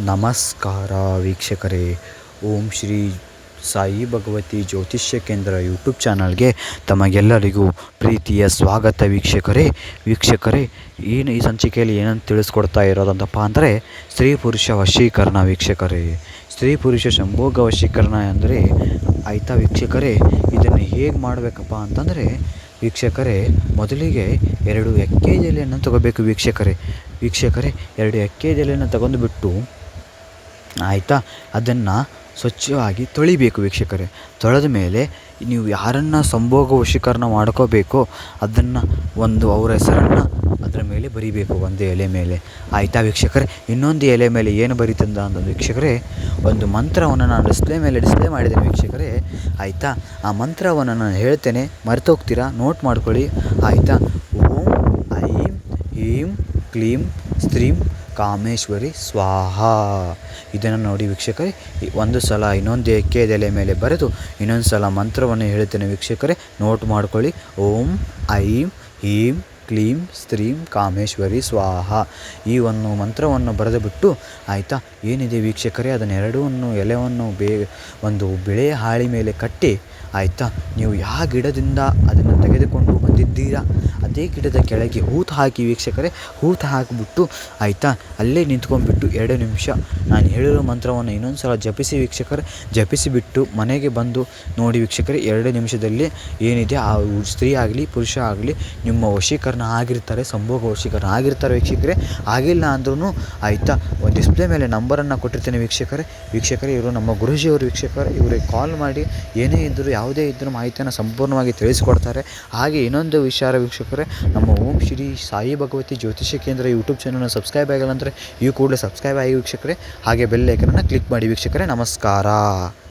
ನಮಸ್ಕಾರ ವೀಕ್ಷಕರೇ. ಓಂ ಶ್ರೀ ಸಾಯಿ ಭಗವತಿ ಜ್ಯೋತಿಷ್ಯ ಕೇಂದ್ರ ಯೂಟ್ಯೂಬ್ ಚಾನಲ್ಗೆ ತಮಗೆಲ್ಲರಿಗೂ ಪ್ರೀತಿಯ ಸ್ವಾಗತ ವೀಕ್ಷಕರೇ. ವೀಕ್ಷಕರೇ, ಏನು ಈ ಸಂಚಿಕೆಯಲ್ಲಿ ಏನಂತ ತಿಳಿಸ್ಕೊಡ್ತಾ ಇರೋದಂತಪ್ಪ ಅಂದರೆ ಸ್ತ್ರೀ ಪುರುಷ ವಶೀಕರಣ ವೀಕ್ಷಕರೇ. ಸ್ತ್ರೀ ಪುರುಷ ಸಂಭೋಗ ವಶೀಕರಣ ಅಂದರೆ ಆಯಿತಾ ವೀಕ್ಷಕರೇ, ಇದನ್ನು ಹೇಗೆ ಮಾಡಬೇಕಪ್ಪ ಅಂತಂದರೆ ವೀಕ್ಷಕರೇ, ಮೊದಲಿಗೆ ಎರಡು ಎಕ್ಕೆ ಎಲೆಯನ್ನು ತಗೋಬೇಕು ವೀಕ್ಷಕರೇ. ವೀಕ್ಷಕರೇ, ಎರಡು ಎಕ್ಕೆ ಎಲೆಯನ್ನು ತಗೊಂಡು ಬಿಟ್ಟು ಆಯಿತಾ? ಅದನ್ನು ಸ್ವಚ್ಛವಾಗಿ ತೊಳಿಬೇಕು ವೀಕ್ಷಕರೇ. ತೊಳೆದ ಮೇಲೆ ನೀವು ಯಾರನ್ನು ಸಂಭೋಗ ವಶೀಕರಣ ಮಾಡ್ಕೋಬೇಕೋ ಅದನ್ನು ಒಂದು ಅವರ ಹೆಸರನ್ನು ಅದರ ಮೇಲೆ ಬರಿಬೇಕು, ಒಂದು ಎಲೆ ಮೇಲೆ. ಆಯಿತಾ ವೀಕ್ಷಕರೇ? ಇನ್ನೊಂದು ಎಲೆ ಮೇಲೆ ಏನು ಬರೀತಂದ ಅಂತ ವೀಕ್ಷಕರೇ, ಒಂದು ಮಂತ್ರವನ್ನು ನಾನು ಡಿಸ್ಪ್ಲೇ ಮೇಲೆ ಡಿಸ್ಪ್ಲೇ ಮಾಡಿದ್ದೇನೆ ವೀಕ್ಷಕರೇ. ಆಯಿತಾ? ಆ ಮಂತ್ರವನ್ನು ನಾನು ಹೇಳ್ತೇನೆ, ಮರೆತೋಗ್ತೀರಾ? ನೋಟ್ ಮಾಡ್ಕೊಳ್ಳಿ. ಆಯಿತಾ? ಓಂ, ಐಂ, ಹೀಂ, ಕ್ಲೀಂ, ಸ್ತ್ರೀಂ ಕಾಮೇಶ್ವರಿ, ಸ್ವಾಹ. ಇದನ್ನು ನೋಡಿ ವೀಕ್ಷಕರೇ ಒಂದು ಸಲ ಇನ್ನೊಂದು ಎಕ್ಕೆದೆಲೆ ಮೇಲೆ ಬರೆದು ಇನ್ನೊಂದು ಸಲ ಮಂತ್ರವನ್ನು ಹೇಳುತ್ತೇನೆ ವೀಕ್ಷಕರೇ. ನೋಟ್ ಮಾಡ್ಕೊಳ್ಳಿ. ಓಂ, ಐಂ, ಹೀಂ, ಕ್ಲೀಂ, ಸ್ತ್ರೀಂ, ಕಾಮೇಶ್ವರಿ, ಸ್ವಾಹ. ಈ ಒಂದು ಮಂತ್ರವನ್ನು ಬರೆದು ಬಿಟ್ಟು ಆಯಿತಾ, ಏನಿದೆ ವೀಕ್ಷಕರೇ, ಅದನ್ನು ಎರಡೂ ಎಲೆಯನ್ನು ಬೇ, ಒಂದು ಬಿಳೆಯ ಹಾಳಿ ಮೇಲೆ ಕಟ್ಟಿ ಆಯಿತಾ, ನೀವು ಯಾವ ಗಿಡದಿಂದ ಅದನ್ನು ತೆಗೆದುಕೊಂಡು ಬಂದಿದ್ದೀರಾ? ಅದೇ ಗಿಡದ ಕೆಳಗೆ ಹೂತು ಹಾಕಿ ವೀಕ್ಷಕರೇ, ಹೂತು ಹಾಕಿಬಿಟ್ಟು ಆಯಿತಾ? ಅಲ್ಲೇ ನಿಂತ್ಕೊಂಡ್ಬಿಟ್ಟು ಎರಡು ನಿಮಿಷ. ನಾನು ಹೇಳಿರೋ ಮಂತ್ರವನ್ನು ಇನ್ನೊಂದು ಸಲ ಜಪಿಸಿ ವೀಕ್ಷಕರೇ, ಜಪಿಸಿಬಿಟ್ಟು ಮನೆಗೆ ಬಂದು ನೋಡಿ ವೀಕ್ಷಕರೇ, ಎರಡು ನಿಮಿಷದಲ್ಲಿ ಏನಿದೆ? ಆ ಸ್ತ್ರೀ ಆಗಲಿ, ಪುರುಷ ಆಗಲಿ, ನಿಮ್ಮ ವಶೀಕರಣ ಆಗಿರ್ತಾರೆ, ಸಂಭೋಗ ವಶೀಕರಣ ಆಗಿರ್ತಾರೆ ವೀಕ್ಷಕರೇ. ಆಗಿಲ್ಲ ಅಂದ್ರೂ ಆಯಿತಾ? ಒಂದು ಡಿಸ್ಪ್ಲೇ ಮೇಲೆ ನಂಬರನ್ನು ಕೊಟ್ಟಿರ್ತೇನೆ ವೀಕ್ಷಕರೇ. ವೀಕ್ಷಕರೇ, ಇವರು ನಮ್ಮ ಗುರುಜಿಯವರು ವೀಕ್ಷಕರೇ. ಇವರಿಗೆ ಕಾಲ್ ಮಾಡಿ, ಏನೇ ಇದ್ದರೂ ಯಾವುದೇ ಇದ್ದರೂ ಮಾಹಿತಿಯನ್ನು ಸಂಪೂರ್ಣವಾಗಿ ತಿಳಿಸಿಕೊಡ್ತಾರೆ. ಹಾಗೆ ಇನ್ನೊಂದು ವಿಚಾರ ವೀಕ್ಷಕರೇ ನಮ್ಮ ಓಂ ಶ್ರೀ ಸಾಯಿ ಭಗವತಿ ಜ್ಯೋತಿಷ್ಯ ಕೇಂದ್ರ ಯೂಟ್ಯೂಬ್ ಚಾನಲ್ನ ಸಬ್ಸ್ಕ್ರೈಬ್ ಆಗಿಲ್ಲ ಅಂದರೆ ಈ ಕೂಡಲೇ ಸಬ್ಸ್ಕ್ರೈಬ್ ಆಗಿ ವೀಕ್ಷಕರೇ, ಹಾಗೆ ಬೆಲ್ ಐಕನನ್ನು ಕ್ಲಿಕ್ ಮಾಡಿ ವೀಕ್ಷಕರೇ, ನಮಸ್ಕಾರ.